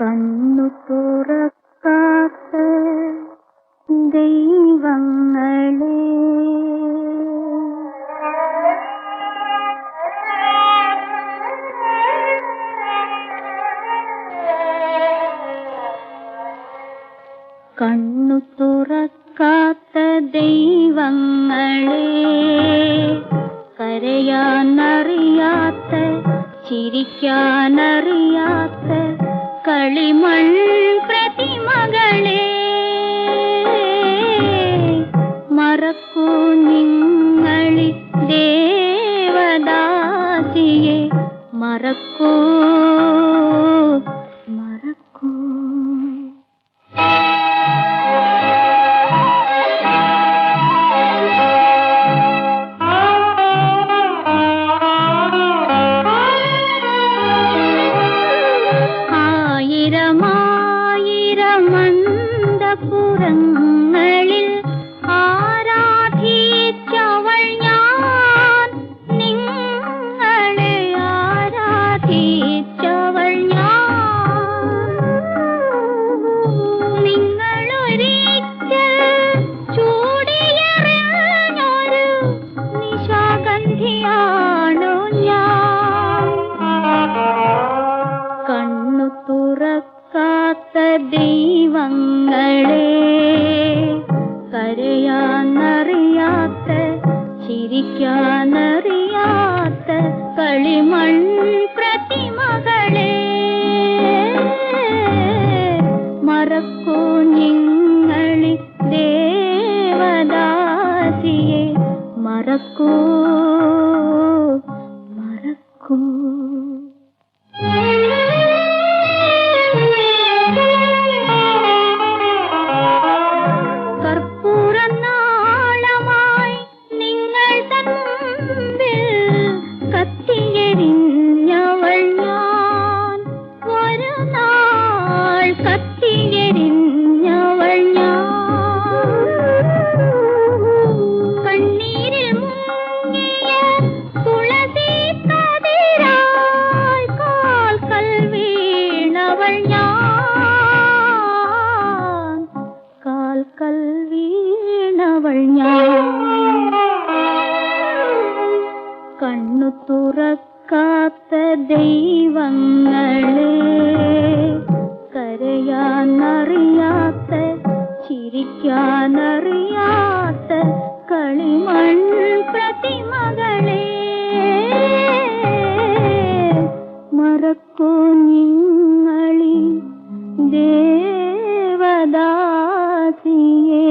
കണ്ണു തുറക്കാത്ത ദൈവങ്ങളെ. കണ്ണു തുറക്കാത്ത ദൈവങ്ങളെ. കരയാനറിയാത്ത ചിരിക്കാനറിയാത്ത കളിമൺ പ്രതിമകളെ മറക്കൂ നിങ്ങളി ദേവദാസിയെ മറക്കൂ മറക്കൂ கற்பூரங்க ദൈവങ്ങളെ കരയാനറിയാത്ത ചിരിക്കാനറിയാത്ത കളിമൺ പ്രതിമകളെ മറക്കൂ നിങ്ങളി ദേവദാസിയെ മറക്കൂ കത്തിയെരിഞ്ഞവൾ കണ്ണീരിൽ മുങ്ങിയ തുളസി കതിരായി കാൽക്കൽ വീണവൾ ഞാൻ. കാൽക്കൽ വീണവൾ ഞാൻ. കണ്ണു തുറക്കാത്ത ദൈവങ്ങളെ ദേവദാസിയെ